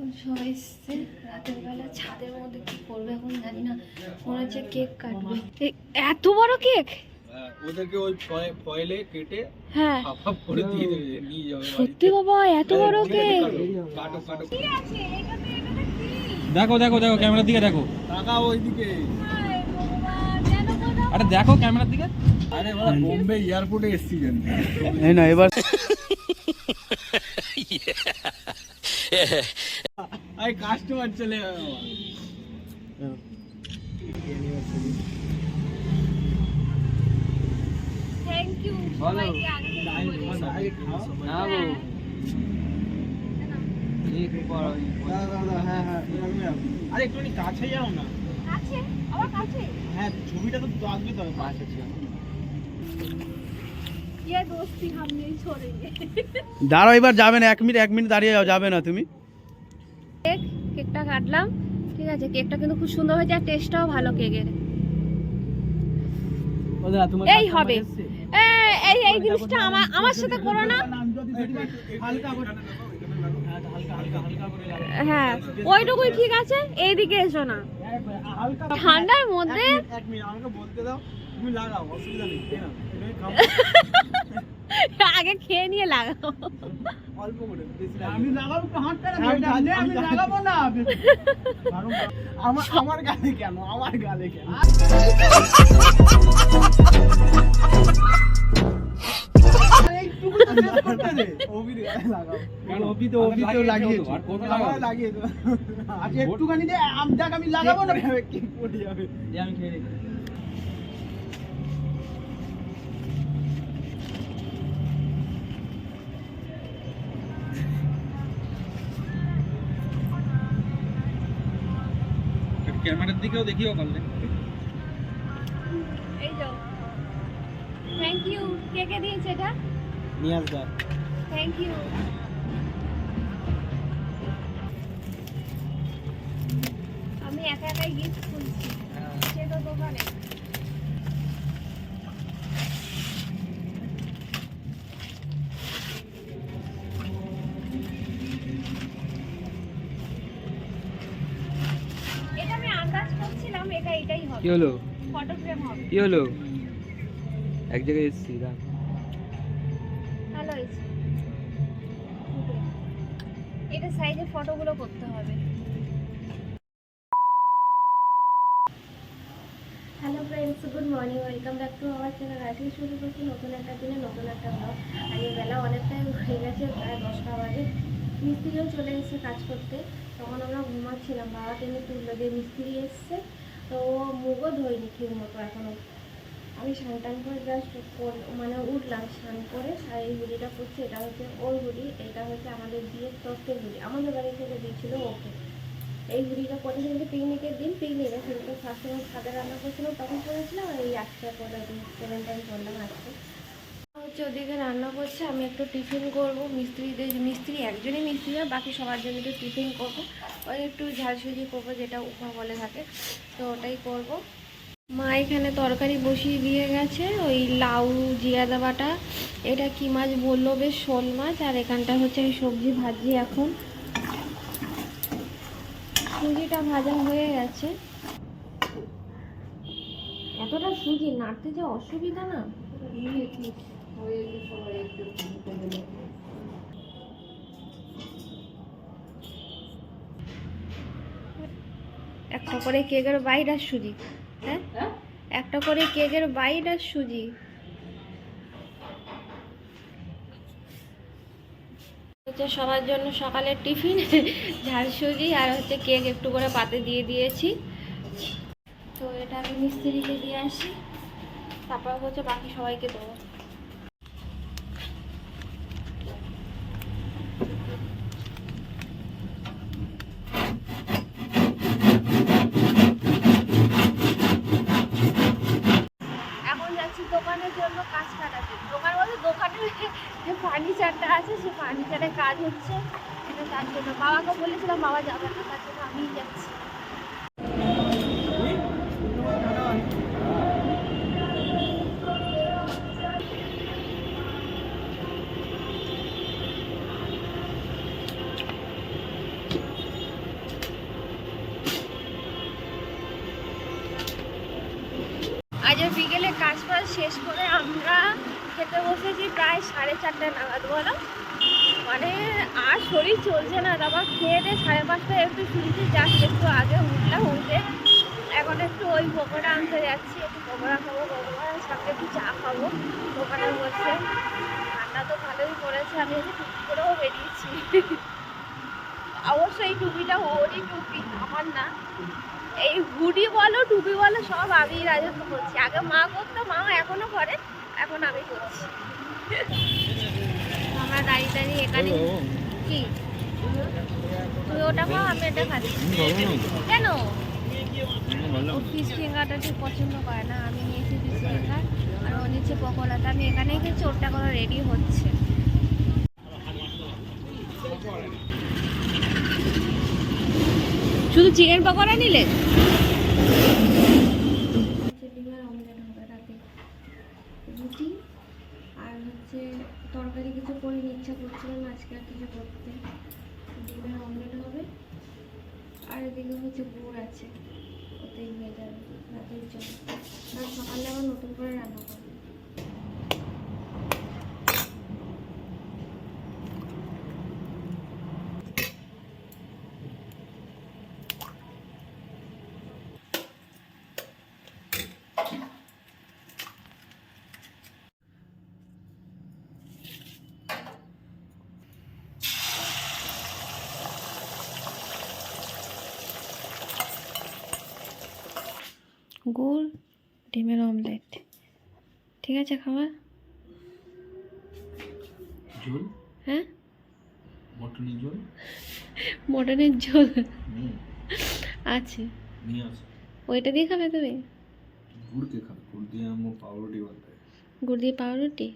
এখন সবাই এসছে। রাতের বেলা ছাদের মধ্যে কি করবে এখন জানি না। মনে হচ্ছে কেক কাটবে। এত বড় কেক? হ্যাঁ, ওদেরকে ওই ফয়ে- ফয়েলে কেটে হ্যাঁ। হাফ হাফ করে দিয়ে দেবে নিয়ে যাবে সত্যি বাবা এত বড় কেক? কাটো কাটো দেখো দেখো দেখো ক্যামেরার দিকে দেখো। টাকা ওইদিকে। আরে দেখো ক্যামেরার দিকে। আরে ওরা বোম্বে এয়ারপোর্টে এসছি জানি। না এবার আরে কাস্টমার চলে দাদা হ্যাঁ হ্যাঁ আরে একটুখানি যাও না। হ্যাঁ ছবিটা তো পাশে। দাঁড়াও এবার যাবে না। এক মিনিট এক মিনিট দাঁড়িয়ে যাও। যাবে না তুমি? কাটলাম। ঠিক আছে কেকটা কিন্তু খুব সুন্দর হয়েছে আর টেস্টটাও ভালো কেকের। এই হবে। এই এই জিনিসটা আমার আমার সাথে করো না। হ্যাঁ ওইটুকুই ঠিক আছে এইদিকে এসো না। ঠান্ডার মধ্যে এক মিনিট আমাকে বলতে দাও তুমি লাগাও অসুবিধা নেই। আগে খেয়ে নিয়ে লাগাও। অল্প করে আমি লাগাবো হাতটা আমি আমি লাগাবো না। আমার আমার গালে কেন? আমার গালে কেন? একটুখানি দেখ আমি লাগাবো না। কি পড়ে যাবে? আমি খেয়ে দিকেও দেখিও পারলে এই যাও। থ্যাংক ইউ কে কে দিয়েছে এটা? নিয়াজ দা। থ্যাংক ইউ আমি একা একাই গিফট খুলছি সে তো দোকানে এটা আমি আন্দাজ করছিলাম এটা এটাই হবে কি হলো? ফটো ফ্রেম হবে। কি হলো? এক জায়গায় এসেছি দাঁড়া ভালো হয়েছে। এটা সাইজে ফটোগুলো করতে হবে। Hello friends good morning welcome back to our channel আজকে শুরু করছি নতুন একটা দিনে নতুন একটা ব্লগ আজকে বেলা অনেকটাই হয়ে গেছে প্রায় দশটা বাজে। মিস্ত্রিও চলে এসেছে কাজ করতে। তখন আমরা ঘুমাচ্ছিলাম। বাবা টেনে তুললো যে মিস্ত্রি এসছে। তো মুগও ধোয়নি ঠিক মতো এখনও আমি স্নান টান করে জাস্ট মানে উঠলাম, স্নান করে আর এই হুডিটা পরছি এটা হচ্ছে ওর হুডি, এটা হচ্ছে আমাদের বিয়ের তত্ত্বের হুডি। আমাদের বাড়ি থেকে দিয়েছিল ওকে। এই হুডিটা পরে কিন্তু পিকনিকের দিন পিকনিকে কিন্তু শাশুড়ি ছাদে রান্না করছিলাম, তখন করেছিলাম আর এই আজকে করে সেভেন টাইম করলাম আজকে। হচ্ছে ওদিকে রান্না করছে, আমি একটু টিফিন করব। মিস্ত্রিদের মিস্ত্রি একজনই মিস্ত্রি আর বাকি সবার জন্য একটু টিফিন করব। ওই একটু ঝালসুজি করব, যেটা উপমা বলে থাকে, তো ওটাই করব। মা এখানে তরকারি বসিয়ে দিয়ে গেছে, ওই লাউ জিয়া বাটা, এটা কি মাছ বলল বেশ, শোল মাছ, আর এখানটা হচ্ছে আমি সবজি ভাজি এখন। সুজিটা ভাজা হয়ে গেছে। এতটা সুজি, নাড়তে যে অসুবিধা না। একটা করে কেকের বাইর আর সুজি হ্যাঁ? একটা করে কেকের বাইর আর সুজি। হচ্ছে সবার জন্য সকালের টিফিন ঝাল সুজি আর হচ্ছে কেক একটু করে পাতে দিয়ে দিয়েছি। তো এটা আমি মিস্ত্রিকে দিয়ে আসি তারপর হচ্ছে বাকি সবাইকে দেবো। হচ্ছে ফার্নিচারের কাজ হচ্ছে। এটা তার জন্য বাবাকে বলেছিলাম, বাবা যাবে না, তার জন্য আমি যাচ্ছি। আজ বিকেলে কাজ শেষ করে আমরা খেতে বসেছি প্রায় সাড়ে চারটে নাগাদ, বলো? মানে আর শরীর চলছে না। তারপর খেয়ে দিয়ে সাড়ে পাঁচটায় একটু শুনছি যাচ্ছি একটু আগে উঠলাম, উঠে এখন একটু ওই পকোড়া আনতে যাচ্ছি, একটু পকোড়া খাব পকোড়ার সাথে একটু চা খাব, দোকানে বসে। ঠান্ডা তো ভালোই পড়েছে আমি একটু টুপি করেও বেরিয়েছি। অবশ্যই এই টুপিটা ওরই টুপি, আমার না। এই হুডি বলো, টুপি বলো, সব আমি রাজত্ব করছি। আগে মা করতো, মা এখনও করে, এখন আমি করছি। আমরা দাঁড়িয়ে দাঁড়িয়ে এখানে কি? তুই ওটা খাও আমি এটা খাচ্ছি। কেন? ও ফিশ ফিঙ্গারটা ঠিক পছন্দ করে না। আমি নিয়েছি ফিশ ফিঙ্গার আর ও নিচ্ছে পকোড়াটা। আমি এখানেই খেয়েছি ওরটা করে রেডি হচ্ছে। শুধু চিকেন পকোড়া নিলে ডিমের অমলেট হবে রাতে রুটি আর হচ্ছে তরকারি কিছু করে ইচ্ছা করছিল না আজকে আর কিছু করতে ডিমের অমলেট হবে, আর এদিকে হচ্ছে গুড় আছে, ওতেই হয়ে যাবে, রাতের জন্য। আর সকালে আবার নতুন করে রান্না করব। গুড় ডিমের অমলেট। ঠিক আছে খাবার? ঝোল? হ্যাঁ? মটনের ঝোল? মটনের ঝোল? আছে। ওইটা দিয়ে খাবে তুমি? গুড় কে খাবে? গুড় দিয়ে আমার পাউরুটি গুড় দিয়ে পাউরুটি?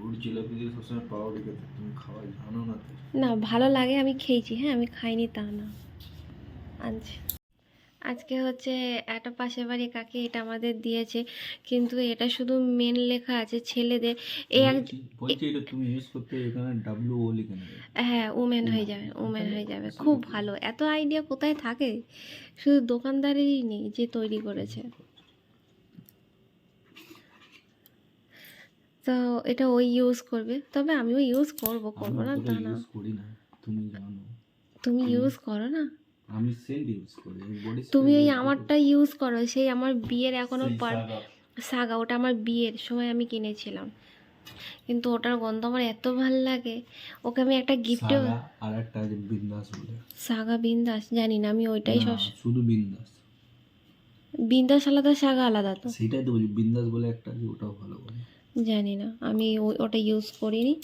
গুড় জিলাপি দিয়ে সবসময় পাউরুটি খেতে। তুমি খাওয়া জানো না না ভালো লাগে আমি খেয়েছি। হ্যাঁ আমি খাইনি তা না। আনছি। আজকে হচ্ছে একটা পাশের বাড়ি কাকি এটা আমাদের দিয়েছে কিন্তু এটা শুধু মেন লেখা আছে ছেলেদের। এই এক বলছি- বলছি এটা তুমি ইউজ করতে এখানে ডাব্লিউ ও লিখে নেবে। হ্যাঁ উমেন হয়ে যাবে উমেন হয়ে যাবে খুব ভালো। এত আইডিয়া কোথায় থাকে? শুধু দোকানদারেরই নেই যে তৈরি করেছে। তো এটা ওই ইউজ করবে তবে আমিও ইউজ করব করব না তা না। না তুমি জানো। তুমি ইউজ করো না? আমি সেন্ট ইউজ করি বডি তুমি ওই আমারটা ইউজ করো সেই আমার বিয়ের এখনও পার সাগা ওটা আমার বিয়ের সময় আমি কিনেছিলাম। কিন্তু ওটার গন্ধ আমার এত ভালো লাগে। ওকে আমি একটা গিফটে আর একটা বিন্দাস বলে। সাগা বিন্দাস জানি না আমি ওইটাই শুধু বিন্দাস। বিন্দাস আলাদা সাগা আলাদা তো। সেটাই তো বলছি বিন্দাস বলে একটা আছে ওটাও ভালো বলে। জানি না আমি ওটা ইউজ করিনি।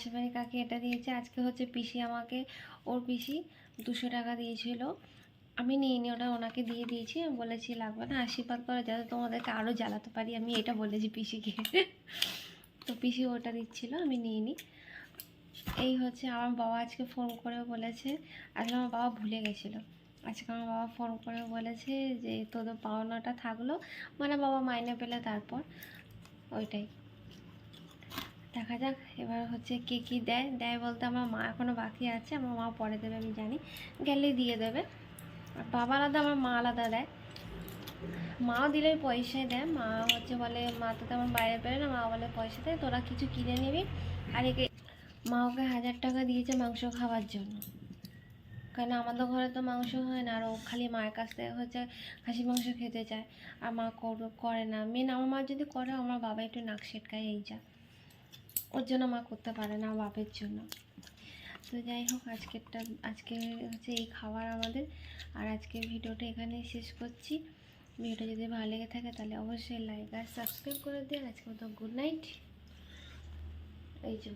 সেবাই কাকে এটা দিয়েছে আজকে হচ্ছে পিসি আমাকে ওর পিসি দুশো টাকা দিয়েছিল। আমি নিয়ে নিইনি ওটা ওনাকে দিয়ে দিয়েছি। আমি বলেছি, লাগবে না, আশীর্বাদ করে, যাতে তোমাদেরকে আরও জ্বালাতে পারি। আমি এটা বলেছি পিসিকে। তো পিসি ওটা দিচ্ছিল, আমি নিইনি এই হচ্ছে আমার বাবা আজকে ফোন করে বলেছে আসলে আমার বাবা ভুলে গেছিল। আজকে আমার বাবা ফোন করে বলেছে যে, তোদের পাওনাটা থাকল। মানে বাবা মাইনে পেলে তারপর, ওইটাই। দেখা যাক, এবার হচ্ছে কে কী দেয়। দেয় বলতে আমার মা এখনও বাকি আছে, আমার মা পরে দেবে, আমি জানি। গেলেই দিয়ে দেবে। আর বাবা আলাদা, আমার মা আলাদা দেয়। মাও দিলে পয়সাই দেয়। মা হচ্ছে বলে, মা তো তেমন বাইরে পেরে না মা বলে পয়সা দেয়, তোরা কিছু কিনে নিবি। আর একে, মা ওকে হাজার টাকা দিয়েছে মাংস খাওয়ার জন্য। কেন আমাদের ঘরে তো মাংস হয় না, আর ও খালি মায়ের কাছ থেকে হচ্ছে খাসি মাংস খেতে চায়। আর মা কর- করে না। মেন আমার মা যদি করে, আমার বাবা একটু নাক সেটকায় এই যা। ওর জন্য মা করতে পারে না, বাপের জন্য। তো যাই হোক, আজকেরটা, আজকে হচ্ছে এই খাবার আমাদের। আর আজকের ভিডিওটা এখানেই শেষ করছি। ভিডিওটা যদি ভালো লেগে থাকে, তাহলে অবশ্যই লাইক আর সাবস্ক্রাইব করে দিন আজকে মতো গুড নাইট এই যে।